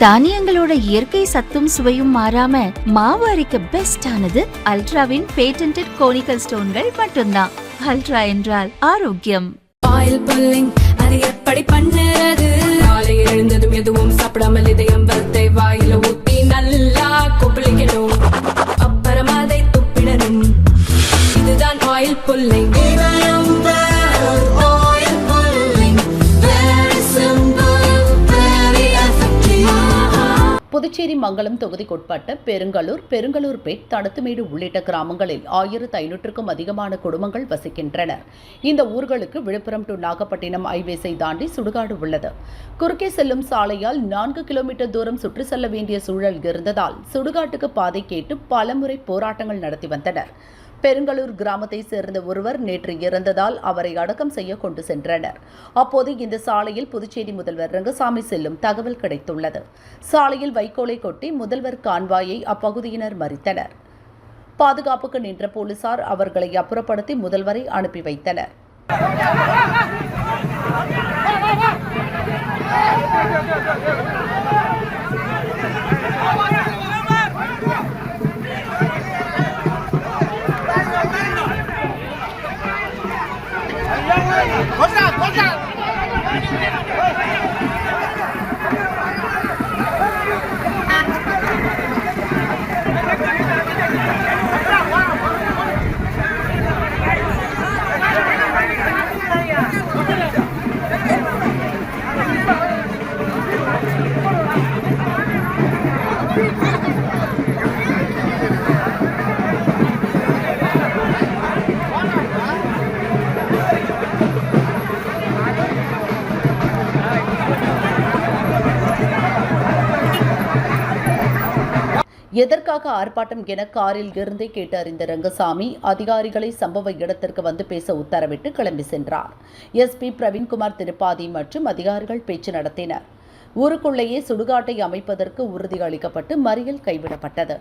தானியங்களோட இயற்கை சத்தும் சுவையும் மாறாம மாவு அரைக்க பெஸ்ட் ஆனது அல்ட்ராவின் பேட்டன்ட் கோனிக்கல் ஸ்டோன்கள் மட்டும்தான். அல்ட்ரா என்றால் ஆரோக்கியம். ஆயில் புல்லிங் அது எப்படி பண்ணுறது? காலையில் எழுந்ததும் எதுவும் சாப்பிடாமல் இதயம் வளத்தை வாயில ஊத்தி நல்லா கொப்பளிக்கணும். அப்புறம் அதை துப்பிடணும். இதுதான் ஆயில் புல்லிங் புதுச்சேரி மங்கலம் தொகுதிக்குட்பட்ட பெருங்கலூர் பெருங்கலூர்பேட் தடுத்துமேடு உள்ளிட்ட கிராமங்களில் ஆயிரத்து ஐநூற்றுக்கும் அதிகமான குடும்பங்கள் வசிக்கின்றனர். இந்த ஊர்களுக்கு விழுப்புரம் டு நாகப்பட்டினம் ஐவேஸை தாண்டி சுடுகாடு உள்ளது. குறுக்கே செல்லும் சாலையால் நான்கு கிலோமீட்டர் தூரம் சுற்றி செல்ல வேண்டிய சூழல் இருந்ததால் சுடுகாட்டுக்கு பாதை கேட்டு பலமுறை போராட்டங்கள் நடத்தி வந்தனர். பெருங்கலூர் கிராமத்தை சேர்ந்த ஒருவர் நேற்று இறந்ததால் அவரை அடக்கம் செய்ய கொண்டு சென்றனர். அப்போது இந்த சாலையில் புதுச்சேரி முதல்வர் ரங்கசாமி செல்லும் தகவல் கிடைத்துள்ளது. சாலையில் வைக்கோலை கொட்டி முதல்வர் கான்வாயை அப்பகுதியினர் மறித்தனர். பாதுகாப்புக்கு நின்ற போலீசார் அவர்களை அப்புறப்படுத்தி முதல்வரை அனுப்பி வைத்தனர். What's up? எதற்காக ஆர்ப்பாட்டம் என காரில் இருந்தே கேட்டு அறிந்த ரங்கசாமி. அதிகாரிகளை சம்பவ இடத்திற்கு வந்து பேச உத்தரவிட்டு கிளம்பி சென்றார். எஸ்பி பிரவீன்குமார் திருப்பாதி மற்றும் அதிகாரிகள் பேச்சு நடத்தினர். ஊருக்குள்ளேயே சுடுகாட்டை அமைப்பதற்கு உறுதி அளிக்கப்பட்டு மறியல் கைவிடப்பட்டது.